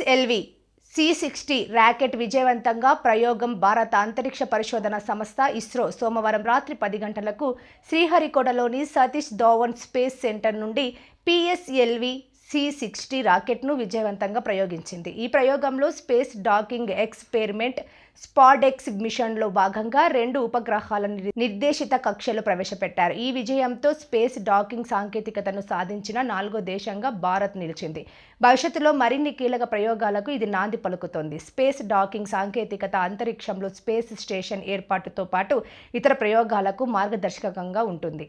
PSLV C sixty racket విజయవంతంగా ప్రయోగం భారత అంతరిక్ష పరిశోధన సంస్థ ఇస్రో సోమవారం రాత్రి పది గంటలకు శ్రీహరికోటలోని సతీష్ ధోవన్ స్పేస్ సెంటర్ నుండి పిఎస్ఎల్వి సి సిక్స్టీ రాకెట్ను విజయవంతంగా ప్రయోగించింది. ఈ ప్రయోగంలో స్పేస్ డాకింగ్ ఎక్స్పెరిమెంట్ స్పాడెక్స్ మిషన్లో భాగంగా రెండు ఉపగ్రహాలను నిర్దేశిత కక్షలో ప్రవేశపెట్టారు. ఈ విజయంతో స్పేస్ డాకింగ్ సాంకేతికతను సాధించిన నాలుగో దేశంగా భారత్ నిలిచింది. భవిష్యత్తులో మరిన్ని కీలక ప్రయోగాలకు ఇది నాంది పలుకుతోంది. స్పేస్ డాకింగ్ సాంకేతికత అంతరిక్షంలో స్పేస్ స్టేషన్ ఏర్పాటుతో పాటు ఇతర ప్రయోగాలకు మార్గదర్శకంగా ఉంటుంది.